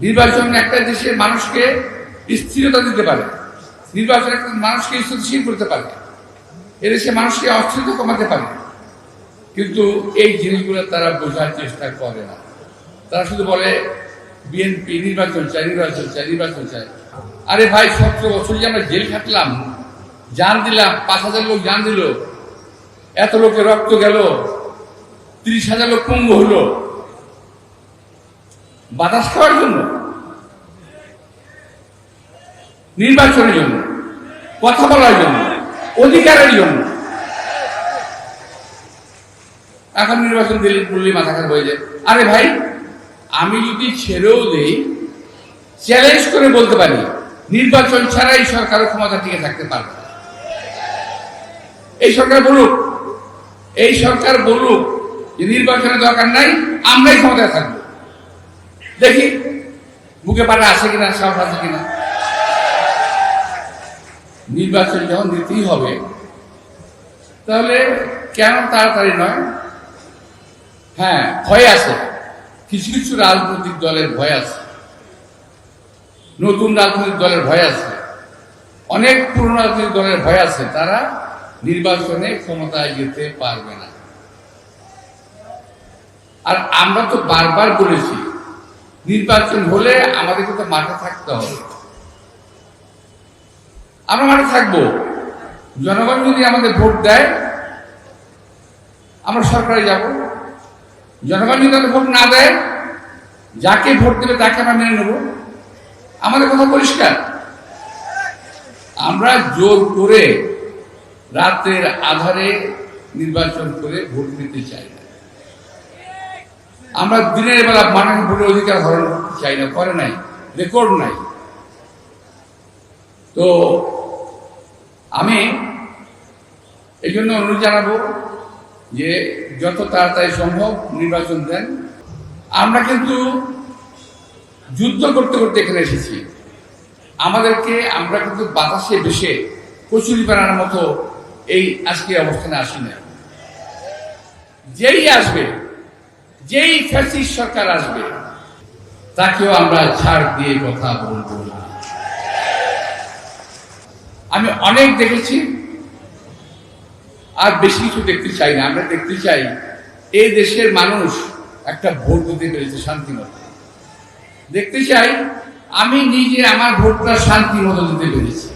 নির্বাচন একটা দেশের মানুষকে স্থিরতা দিতে পারে। নির্বাচন একটা মানুষকে স্থিতিশীল করতে পারে। এদেশে মানুষকে অস্থিরতা কমাতে পারে। কিন্তু এই জিনিসগুলো তারা বোঝার চেষ্টা করে না। তারা শুধু বলে, বিএনপি নির্বাচন চাই নির্বাচন চাই, নির্বাচন চায় আরে ভাই সতেরো বছর যে আমরা জেল খাটলাম, জান দিলাম, পাঁচ হাজার লোক জান দিল, এত লোকের রক্ত গেল, তিরিশ হাজার লোক পঙ্গু হলো। বাতাস খাওয়ার জন্য? নির্বাচনের জন্য? কথা বলার জন্য? অধিকারের জন্য? এখন নির্বাচন দিল্লি বললে মাথা খারাপ হয়ে যায়। আরে ভাই, আমি যদি ছেড়েও দেই চ্যালেঞ্জ করে বলতে পারি, নির্বাচন ছাড়াই সরকারের ক্ষমতা টিকে থাকতে পারবে এই সরকার বলুক, এই সরকার বলুক যে নির্বাচনের দরকার নাই, আমরাই ক্ষমতায় থাকব। দেখি, বুকে পাটা আছে কিনা সাহস আছে কিনা। নির্বাচন যখন দিতেই হবে, তাহলে কেন তাড়াতাড়ি নয়? হ্যাঁ ভয় আছে। কিছু কিছু রাজনৈতিক দলের ভয় আছে। নতুন রাজনৈতিক দলের ভয় আছে। অনেক পুরনো রাজনৈতিক দলের ভয় আছে। তারা নির্বাচনে ক্ষমতায় যেতে পারবে না। আর আমরা তো বারবার বলেছি নির্বাচন হলে আমাদেরকে তো মাঠে থাকতে হবে। আমরা মাঠে থাকব। জনগণ যদি আমাদের ভোট দেয়, আমরা সরকারে যাব। জনগণ যদি আমাদের ভোট না দেয়, যাকে ভোট দেবে তাকে আমরা মেনে নেব। আমাদের কথা পরিষ্কার। আমরা জোর করে রাতের আধারে নির্বাচন করে ভোট নিতে চাই না। আমরা দিনের বেলা মানুষ ভোটের অধিকার হরণ চাই না, করে নাই রেকর্ড নাই। তো আমি এই জন্য অনুরোধ জানাব যে যত তাড়াতাড়ি সম্ভব নির্বাচন দেন। আমরা কিন্তু যুদ্ধ করতে করতে এখানে এসেছি। আমাদেরকে, আমরা কিন্তু বাতাসে বেশে কচুরি বানানোর মতো এই আজকে অবস্থানে আসি না যেই আসবে যেই ফ্যাসিস্ট সরকার আসবে, তাকেও আমরা ছাড় দিয়ে কথা বলব না। আমি অনেক দেখেছি, আর বেশি কিছু দেখতে চাই না। আমরা দেখতে চাই এই দেশের মানুষ একটা ভোট দিতে পেরেছে শান্তি মতো দেখতে চাই, আমি নিজে আমার ভোটটা শান্তি মতো দিতে পেরেছি।